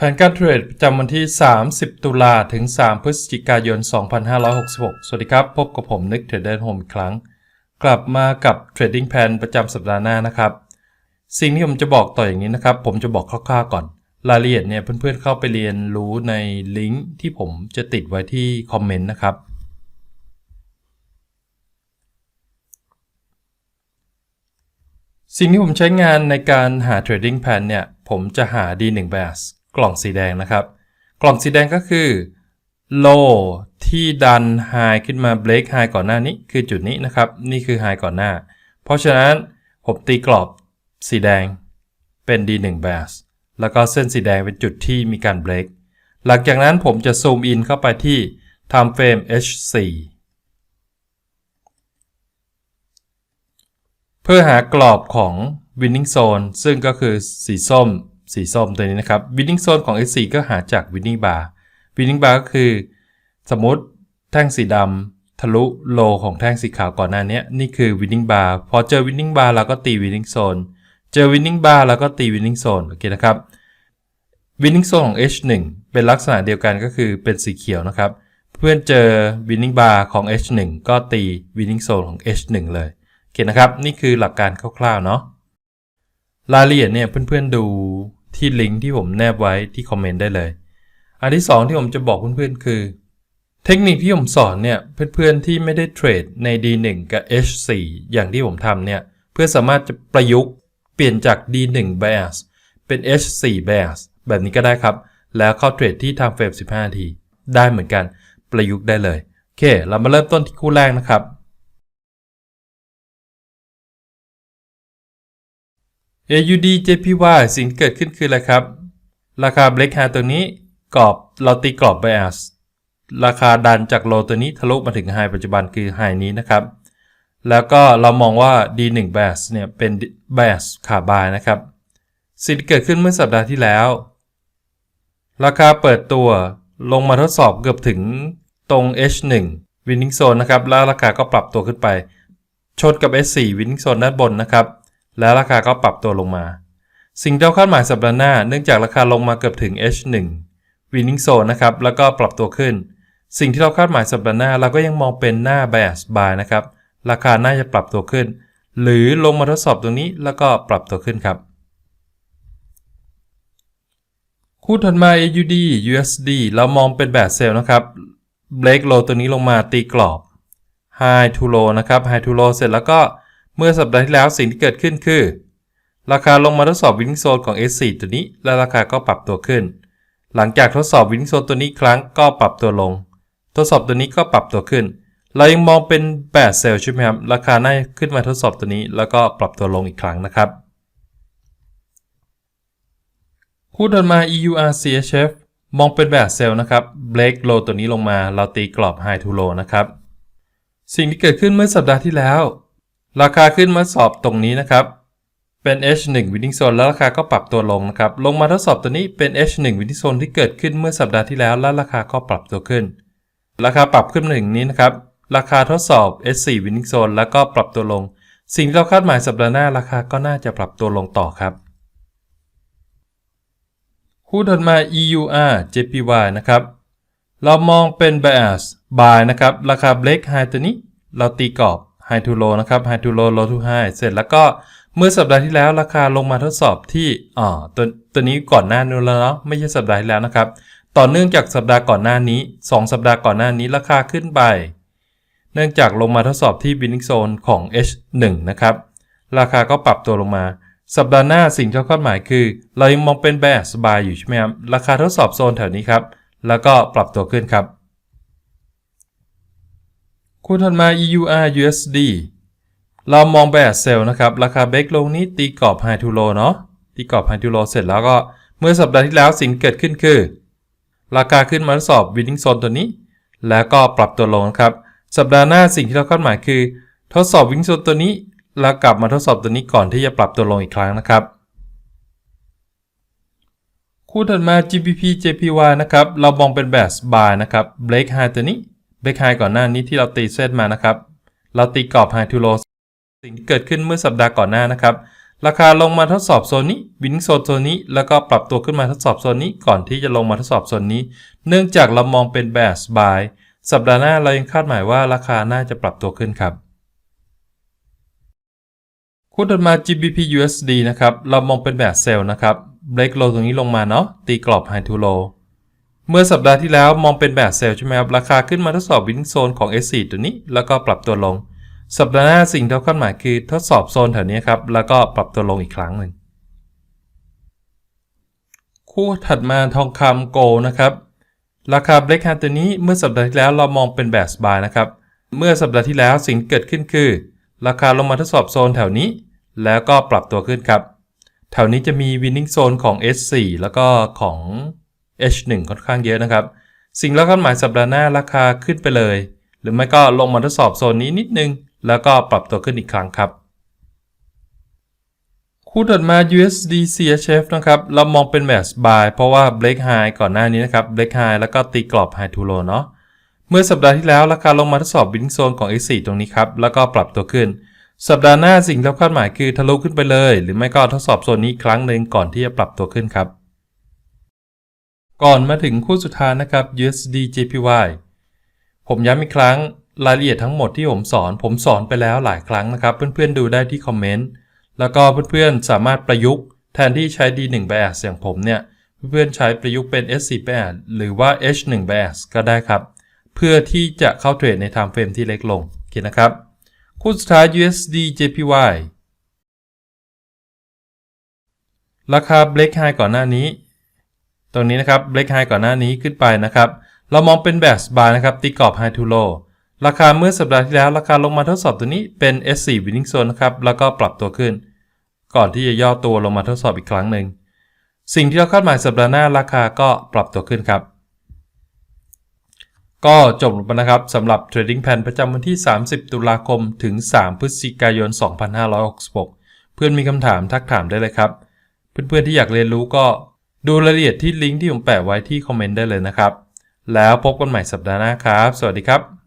แผนการเทรดประจำวันที่ 30 ตุลาถึง 3 พฤศจิกายน 2566 สวัสดีครับ พบกับผมนึกเทรดเดอร์โฮมอีกครั้ง กลับมากับเทรดดิ้งแพนประจำสัปดาห์หน้านะครับ สิ่งที่ผมจะบอกต่ออย่างนี้นะครับ ผมจะบอกคร่าวๆก่อน รายละเอียดเนี่ยเพื่อนๆเข้าไปเรียนรู้ในลิงก์ที่ผมจะติดไว้ที่คอมเมนต์นะครับ สิ่งที่ผมใช้งานในการหา trading plan เนี่ย ผมจะหา D1 bias กล่องสีแดงนะครับ กล่องสีแดงก็คือ low ที่ดัน high ขึ้นมา break high ก่อนหน้านี้คือจุดนี้นะครับ นี่คือ high ก่อนหน้า เพราะฉะนั้นผมตีกรอบสีแดงเป็น D1 bias แล้วก็เส้นสีแดงเป็นจุดที่มีการ break หลังจากนั้นผมจะซูมอินเข้าไปที่ time frame H4 เพื่อหากรอบของ winning zone ซึ่งก็คือสีส้ม สีส้มตัวนี้นะครับ winning zone ของ S4 ก็หาจาก winning bar winning bar ก็คือ สมมติแท่งสีดำทะลุโลของแท่งสีขาวก่อนหน้านี้นี่คือ winning bar พอเจอ winning bar เราก็ตี winning zone เจอ winning bar แล้วก็ตี winning zone โอเคนะครับ winning zone ของ H1 เป็นลักษณะเดียวกันก็คือเป็นสีเขียวนะครับ เพื่อนเจอ winning bar ของ H1 ก็ตี winning zone ของ H1 เลยโอเคนะครับ นี่คือหลักการคร่าวๆเนาะรายละเอียดเนี่ยเพื่อนๆดู ที่ลิงก์ที่ผมแนบไว้ที่คอมเมนต์ได้เลย อันที่สองที่ผมจะบอกเพื่อนๆ คือ เทคนิคที่ผมสอนเนี่ยเพื่อนๆที่ไม่ได้เทรดใน D1 กับ H4 อย่างที่ผมทำเนี่ยเพื่อสามารถจะประยุกต์เปลี่ยนจาก D1 bias เป็น H4 bias แบบนี้ก็ได้ครับ แล้วเข้าเทรดที่ time frame 15นาที ได้เหมือนกันประยุกต์ได้เลยโอเค เรามาเริ่มต้นที่คู่แรกนะครับ AUD JPY สิ่งที่เกิดขึ้นคืออะไรครับ ราคา Break High ตัวนี้กรอบเราตีกรอบ Bias ราคาดันจากโลตัวนี้ทะลุมาถึง High ปัจจุบันคือ High นี้นะครับ แล้วก็เรามองว่า D1 Bias เนี่ยเป็น Bias ขาบายนะครับ สิ่งที่เกิดขึ้นเมื่อสัปดาห์ที่แล้ว ราคาเปิดตัวลงมาทดสอบเกือบถึงตรง H1 Winning Zone นะครับ แล้วราคาก็ปรับตัวขึ้นไป ชนกับ S4 Winning Zone ด้านบนนะครับ แล้วราคาก็ปรับตัวลงมา สิ่งที่เราคาดหมายสัปดาห์หน้า เนื่องจากราคาลงมาเกือบถึง H1 Winning Zone นะครับ แล้วก็ปรับตัวขึ้น สิ่งที่เราคาดหมายสัปดาห์หน้า เราก็ยังมองเป็นหน้า Bias Buy นะครับ ราคาน่าจะปรับตัวขึ้น หรือลงมาทดสอบตรงนี้แล้วก็ปรับตัวขึ้นครับคู่ถัดมา AUD USD เรามองเป็นแบบเซลนะครับ break low ตัวนี้ลงมาตีกรอบ high to low นะครับ high to low เสร็จแล้วก็ เมื่อสัปดาห์ที่แล้วสิ่งที่เกิดขึ้นคือ ราคาลงมาทดสอบ winning zone ของ S4 ตัวนี้ และราคาก็ปรับตัวขึ้น หลังจากทดสอบ winning zone ตัวนี้ครั้งก็ปรับตัวลง ทดสอบตัวนี้ก็ปรับตัวขึ้น เรายังมองเป็นแบบเซลล์ใช่ไหมครับ ราคาน่าขึ้นมาทดสอบตัวนี้ แล้วก็ปรับตัวลงอีกครั้งนะครับคู่ถัดมา EUR CHF มองเป็นแบบเซลล์นะครับ break low ตัวนี้ลงมา เราตีกรอบ high to low นะครับ สิ่งที่เกิดขึ้นเมื่อสัปดาห์ที่แล้ว ราคาขึ้นมาสอบตรงนี้นะครับ เป็น H1 winning zone แล้วราคาก็ปรับตัวลงนะครับ ลงมาทดสอบตัวนี้เป็น H1 winning zone ที่เกิดขึ้นเมื่อสัปดาห์ที่แล้ว แล้วราคาก็ปรับตัวขึ้น ราคาปรับขึ้นมาถึงนี้นะครับ ราคาทดสอบ S4 winning zone แล้วก็ปรับตัวลง สิ่งที่เราคาดหมายสัปดาห์หน้าราคาก็น่าจะปรับตัวลงต่อครับคู่ถัดมา EUR JPY นะครับ เรามองเป็น bias buy นะครับ ราคา break high ตัวนี้ เราตีกรอบ high to low นะครับ high to low low to high เสร็จแล้วก็เมื่อสัปดาห์ที่แล้วราคาลงมาทดสอบที่อ่อตัวตัวนี้ก่อนหน้านู้นแล้วเนาะไม่ใช่สัปดาห์ที่แล้วนะครับ ต่อเนื่องจากสัปดาห์ก่อนหน้านี้ 2 สัปดาห์ก่อนหน้านี้ราคาขึ้นไป เนื่องจากลงมาทดสอบที่ winning zone ของ H1 นะครับ ราคาก็ปรับตัวลงมา สัปดาห์หน้าสิ่งที่คาดหมายคือ เรายังมองเป็น bias buy อยู่ใช่ไหมครับราคาทดสอบโซนแถวนี้ครับแล้วก็ปรับตัวขึ้นครับ คู่ถัดมา EUR USD เรามองแบบเซลล์นะครับ ราคาเบรกลงนี้ตีกรอบ High to Low เนาะตีกรอบ High to Low เสร็จแล้วก็เมื่อสัปดาห์ที่แล้วสิ่งเกิดขึ้นคือ ราคาขึ้นมาทดสอบ winning zone ตัวนี้ แล้วก็ปรับตัวลงนะครับ สัปดาห์หน้าสิ่งที่เราคาดหมายคือ ทดสอบ winning zone ตัวนี้ แล้วกลับมาทดสอบตัวนี้ก่อนที่จะปรับตัวลงอีกครั้งนะครับ คู่ถัดมา GBP JPY นะครับเรามองเป็นแบบ buy นะครับ break high ตัวนี้ break high ก่อนหน้านี้ที่เราตีเส้นมานะครับ เราตีกรอบ high to low สิ่งที่เกิดขึ้นเมื่อสัปดาห์ก่อนหน้านะครับ ราคาลงมาทดสอบโซนนี้วิ่งโซนโซนนี้ แล้วก็ปรับตัวขึ้นมาทดสอบโซนนี้ก่อนที่จะลงมาทดสอบโซนนี้ เนื่องจากเรามองเป็นแบบสบายสัปดาห์หน้าเรายังคาดหมายว่าราคาน่าจะปรับตัวขึ้นครับคู่ถัดมา GBP USD นะครับ เรามองเป็นแบบเซลล์นะครับ เบรกโลตรงนี้ลงมาเนาะ ตีกรอบ High to Low เมื่อสัปดาห์ที่แล้วมองเป็นแบบเซลใช่ไหมครับ ราคาขึ้นมาทดสอบวินโซนของ S4 ตัวนี้ แล้วก็ปรับตัวลง สัปดาห์หน้าสิ่งที่เราคาดหมายคือทดสอบโซนแถวนี้ครับ แล้วก็ปรับตัวลงอีกครั้งหนึ่ง คู่ถัดมาทองคำโกลนะครับ ราคาเบรกฮาตัวนี้เมื่อสัปดาห์ที่แล้วเรามองเป็นแบบสบายนะครับ เมื่อสัปดาห์ที่แล้วสิ่งเกิดขึ้นคือ ราคาลงมาทดสอบโซนแถวนี้ แล้วก็ปรับตัวขึ้นครับ แถวนี้จะมี winning zone ของ S4 แล้วก็ของ H1 ค่อนข้างเยอะนะครับ สิ่งแล้วคาดหมายสัปดาห์หน้าราคาขึ้นไปเลย หรือไม่ก็ลงมาทดสอบโซนนี้นิดนึง แล้วก็ปรับตัวขึ้นอีกครั้งครับคู่ถัดมา USD CHF นะครับ เรามองเป็นแบบ buy เพราะว่า break high ก่อนหน้านี้นะครับ break high แล้วก็ตีกรอบ high to low เนาะ เมื่อสัปดาห์ที่แล้ว ราคาลงมาทดสอบ winning zone ของ S4 ตรงนี้ครับ แล้วก็ปรับตัวขึ้น สัปดาห์หน้าสิ่งที่เราคาดหมายคือทะลุขึ้นไปเลย หรือไม่ก็ทดสอบโซนนี้ครั้งหนึ่งก่อนที่จะปรับตัวขึ้นครับ ก่อนมาถึงคู่สุดท้ายนะครับ USD JPY ผมย้ำอีกครั้งรายละเอียดทั้งหมดที่ผมสอน ผมสอนไปแล้วหลายครั้งนะครับ เพื่อนๆดูได้ที่คอมเมนต์แล้วก็เพื่อนๆสามารถประยุกต์แทนที่ใช้ D1 bias อย่างผมเนี่ย เพื่อนๆใช้ประยุกต์เป็น S4 bias หรือว่า H1 bias ก็ได้ครับ เพื่อที่จะเข้าเทรดใน time frame ที่เล็กลงโอเคนะครับคู่สุดท้าย USD JPY ราคา break high ก่อนหน้านี้ ตรงนี้นะครับ break high ก่อนหน้านี้ขึ้นไปนะครับ เรามองเป็นแบบ SBAR นะครับ ตีกรอบ high to low ราคาเมื่อสัปดาห์ที่แล้ว ราคาลงมาทดสอบตัวนี้เป็น S4 winning zone นะครับ แล้วก็ปรับตัวขึ้น ก่อนที่จะย่อตัวลงมาทดสอบอีกครั้งหนึ่ง สิ่งที่เราคาดหมายสัปดาห์หน้าราคาก็ปรับตัวขึ้นครับ ก็จบลงไปนะครับสำหรับ Trading Plan ประจำวันที่ 30 ตุลาคมถึง 3 พฤศจิกายน 2566 เพื่อนมีคำถามทักถามได้เลยครับ เพื่อนๆที่อยากเรียนรู้ก็ ดูรายละเอียดที่ลิงก์ที่ผมแปะไว้ที่คอมเมนต์ได้เลยนะครับ แล้วพบกันใหม่สัปดาห์หน้าครับ สวัสดีครับ